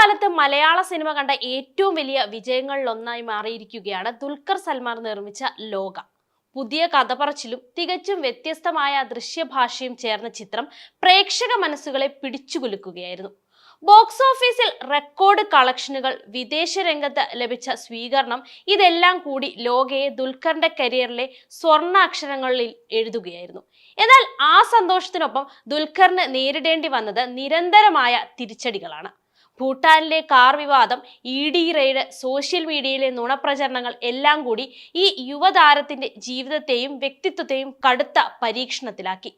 കാലത്ത് മലയാള സിനിമ കണ്ട ഏറ്റവും വലിയ വിജയങ്ങളിലൊന്നായി മാറിയിരിക്കുകയാണ് ദുൽഖർ സൽമാൻ നിർമ്മിച്ച ലോക. പുതിയ കഥ പറച്ചിലും തികച്ചും വ്യത്യസ്തമായ ദൃശ്യഭാഷയും ചേർന്ന ചിത്രം പ്രേക്ഷക മനസ്സുകളെ പിടിച്ചുകുലുക്കുകയായിരുന്നു ബോക്സ് ഓഫീസിൽ റെക്കോർഡ് കളക്ഷനുകൾ വിദേശ രംഗത്ത് ലഭിച്ച സ്വീകരണം ഇതെല്ലാം കൂടി ലോകയെ ദുൽഖറിന്റെ കരിയറിലെ സ്വർണാക്ഷരങ്ങളിൽ എഴുതുകയായിരുന്നു. എന്നാൽ ആ സന്തോഷത്തിനൊപ്പം ദുൽഖറിന് നേരിടേണ്ടി വന്നത് നിരന്തരമായ തിരിച്ചടികളാണ്. ഭൂട്ടാനിലെ കാർ വിവാദം ഇ ഡി റെയ്ഡ് സോഷ്യൽ മീഡിയയിലെ നുണപ്രചരണങ്ങൾ എല്ലാം കൂടി ഈ യുവതാരത്തിന്റെ ജീവിതത്തെയും വ്യക്തിത്വത്തെയും കടുത്ത പരീക്ഷണത്തിലാക്കി.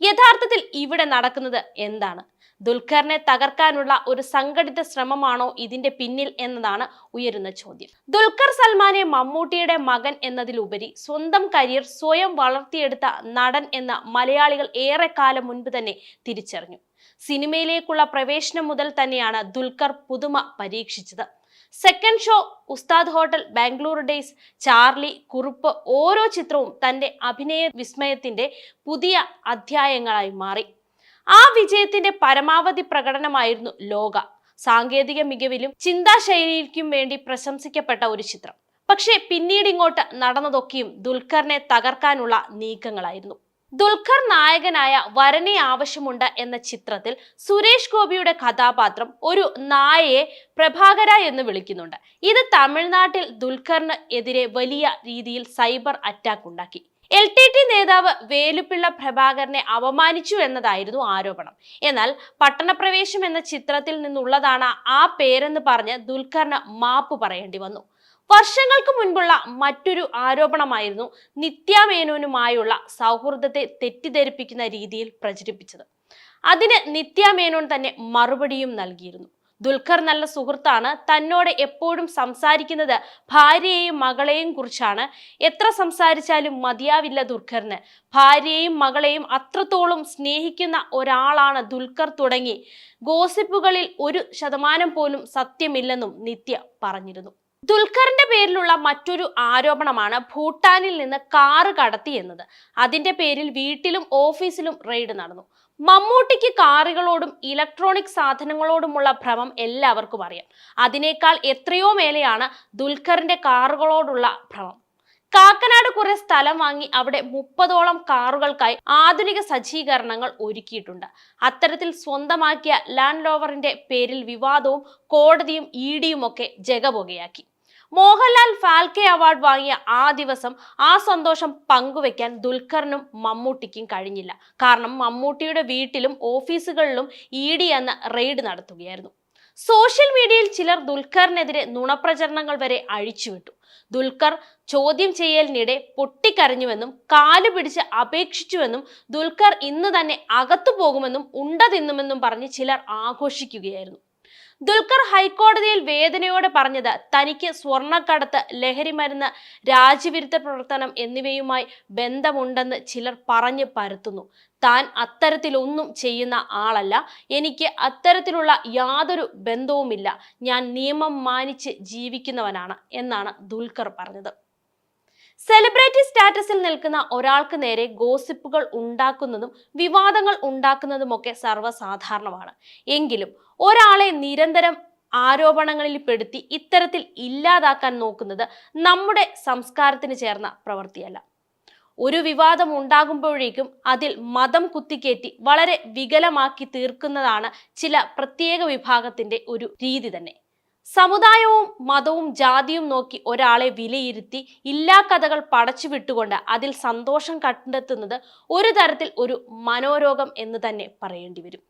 യഥാർത്ഥത്തിൽ ഇവിടെ നടക്കുന്നത് എന്താണ്? ദുൽഖറിനെ തകർക്കാനുള്ള ഒരു സംഘടിത ശ്രമമാണോ ഇതിന്റെ പിന്നിൽ എന്നതാണ് ഉയരുന്ന ചോദ്യം. ദുൽഖർ സൽമാനെ മമ്മൂട്ടിയുടെ മകൻ എന്നതിലുപരി സ്വന്തം കരിയർ സ്വയം വളർത്തിയെടുത്ത നടൻ എന്ന മലയാളികൾ ഏറെക്കാലം മുൻപ് തന്നെ തിരിച്ചറിഞ്ഞു. സിനിമയിലേക്കുള്ള പ്രവേശനം മുതൽ തന്നെയാണ് ദുൽഖർ പുതുമ പരീക്ഷിച്ചത്. Second show Ustad hotel Bangalore days Charlie Kurup ഓരോ ചിത്രവും തന്റെ അഭിനയ വിസ്മയത്തിന്റെ പുതിയ അധ്യായങ്ങളായി മാറി. ആ വിജയത്തിന്റെ പരമാവധി പ്രകടനമായിരുന്നു ലോക. സാങ്കേതിക മികവിലും ചിന്താശൈലിക്കും വേണ്ടി പ്രശംസിക്കപ്പെട്ട ഒരു ചിത്രം. പക്ഷേ പിന്നീട് ഇങ്ങോട്ട് നടന്നതൊക്കെയും ദുൽഖറിനെ തകർക്കാനുള്ള നീക്കങ്ങളായിരുന്നു. ദുൽഖർ നായകനായ വരനെ ആവശ്യമുണ്ട് എന്ന ചിത്രത്തിൽ സുരേഷ് ഗോപിയുടെ കഥാപാത്രം ഒരു നായയെ പ്രഭാകര എന്ന് വിളിക്കുന്നുണ്ട്. ഇത് തമിഴ്നാട്ടിൽ ദുൽഖറിന് എതിരെ വലിയ രീതിയിൽ സൈബർ അറ്റാക്ക് ഉണ്ടാക്കി. എൽ ടി ടി നേതാവ് വേലുപ്പിള്ള പ്രഭാകരനെ അപമാനിച്ചു എന്നതായിരുന്നു ആരോപണം. എന്നാൽ പട്ടണപ്രവേശം എന്ന ചിത്രത്തിൽ നിന്നുള്ളതാണ് ആ പേരെന്ന് പറഞ്ഞ് ദുൽഖറിന് മാപ്പ് പറയേണ്ടി വന്നു. വർഷങ്ങൾക്ക് മുൻപുള്ള മറ്റൊരു ആരോപണമായിരുന്നു നിത്യാമേനോനുമായുള്ള സൗഹൃദത്തെ തെറ്റിദ്ധരിപ്പിക്കുന്ന രീതിയിൽ പ്രചരിപ്പിച്ചത്. അതിന് നിത്യാമേനോൻ തന്നെ മറുപടിയും നൽകിയിരുന്നു. ദുൽഖർ നല്ല സുഹൃത്താണ്. തന്നോട് എപ്പോഴും സംസാരിക്കുന്നത് ഭാര്യയെയും മകളെയും കുറിച്ചാണ്. എത്ര സംസാരിച്ചാലും മതിയാവില്ല ദുൽഖറിന്. ഭാര്യയെയും മകളെയും അത്രത്തോളം സ്നേഹിക്കുന്ന ഒരാളാണ് ദുൽഖർ തുടങ്ങി. ഗോസിപ്പുകളിൽ ഒരു ശതമാനം പോലും സത്യമില്ലെന്നും നിത്യ പറഞ്ഞിരുന്നു. ദുൽഖറിന്റെ പേരിലുള്ള മറ്റൊരു ആരോപണമാണ് ഭൂട്ടാനിൽ നിന്ന് കാറ് കടത്തി എന്നത് അതിന്റെ പേരിൽ വീട്ടിലും ഓഫീസിലും റെയ്ഡ് നടന്നു. മമ്മൂട്ടിക്ക് കാറുകളോടും ഇലക്ട്രോണിക് സാധനങ്ങളോടുമുള്ള ഭ്രമം എല്ലാവർക്കും അറിയാം. അതിനേക്കാൾ എത്രയോ മേലെയാണ് ദുൽഖറിന്റെ കാറുകളോടുള്ള ഭ്രമം. കാക്കനാട് കുറെ സ്ഥലം വാങ്ങി അവിടെ മുപ്പതോളം കാറുകൾക്കായി ആധുനിക സജ്ജീകരണങ്ങൾ ഒരുക്കിയിട്ടുണ്ട്. അത്തരത്തിൽ സ്വന്തമാക്കിയ ലാൻഡ് ലോവറിന്റെ പേരിൽ വിവാദവും കോടതിയും ഇ ഡിയും ഒക്കെ ജഗപുകയാക്കി. മോഹൻലാൽ ഫാൽക്കെ അവാർഡ് വാങ്ങിയ ആ ദിവസം ആ സന്തോഷം പങ്കുവെക്കാൻ ദുൽഖറിനും മമ്മൂട്ടിക്കും കഴിഞ്ഞില്ല. കാരണം മമ്മൂട്ടിയുടെ വീട്ടിലും ഓഫീസുകളിലും ഇ ഡി എന്ന റെയ്ഡ് നടത്തുകയായിരുന്നു. സോഷ്യൽ മീഡിയയിൽ ചിലർ ദുൽഖറിനെതിരെ നുണപ്രചരണങ്ങൾ വരെ അഴിച്ചുവിട്ടു. ദുൽഖർ ചോദ്യം ചെയ്യലിനിടെ പൊട്ടിക്കരഞ്ഞുവെന്നും കാൽ പിടിച്ച് അപേക്ഷിച്ചുവെന്നും ദുൽഖർ ഇന്ന് തന്നെ അകത്തു പോകുമെന്നും ഉണ്ട തിന്നുമെന്നും പറഞ്ഞ് ചിലർ ആഘോഷിക്കുകയായിരുന്നു. ദുൽഖർ ഹൈക്കോടതിയിൽ വേദനയോടെ പറഞ്ഞത് തനിക്ക് സ്വർണക്കടത്ത് ലഹരിമരുന്ന് രാജ്യവിരുദ്ധ പ്രവർത്തനം എന്നിവയുമായി ബന്ധമുണ്ടെന്ന് ചിലർ പറഞ്ഞു പരത്തുന്നു. താൻ അത്തരത്തിലൊന്നും ചെയ്യുന്ന ആളല്ല. എനിക്ക് അത്തരത്തിലുള്ള യാതൊരു ബന്ധവുമില്ല. ഞാൻ നിയമം മാനിച്ച് ജീവിക്കുന്നവനാണ് എന്നാണ് ദുൽഖർ പറഞ്ഞത്. സെലിബ്രിറ്റി സ്റ്റാറ്റസിൽ നിൽക്കുന്ന ഒരാൾക്ക് നേരെ ഗോസിപ്പുകൾ ഉണ്ടാക്കുന്നതും വിവാദങ്ങൾ ഉണ്ടാക്കുന്നതുമൊക്കെ സർവസാധാരണമാണ്. എങ്കിലും ഒരാളെ നിരന്തരം ആരോപണങ്ങളിൽ പെടുത്തി ഇത്തരത്തിൽ ഇല്ലാതാക്കാൻ നോക്കുന്നത് നമ്മുടെ സംസ്കാരത്തിന് ചേർന്ന പ്രവൃത്തിയല്ല. ഒരു വിവാദം ഉണ്ടാകുമ്പോഴേക്കും അതിൽ മതം കുത്തിക്കേറ്റി വളരെ വികലമാക്കി തീർക്കുന്നതാണ് ചില പ്രത്യേക വിഭാഗത്തിന്റെ ഒരു രീതി തന്നെ. സമുദായവും മതവും ജാതിയും നോക്കി ഒരാളെ വിലയിരുത്തി ഇല്ലാ കഥകൾ പടച്ചു വിട്ടുകൊണ്ട് അതിൽ സന്തോഷം കണ്ടെത്തുന്നത് ഒരു തരത്തിൽ ഒരു മനോരോഗം എന്ന് തന്നെ പറയേണ്ടി വരും.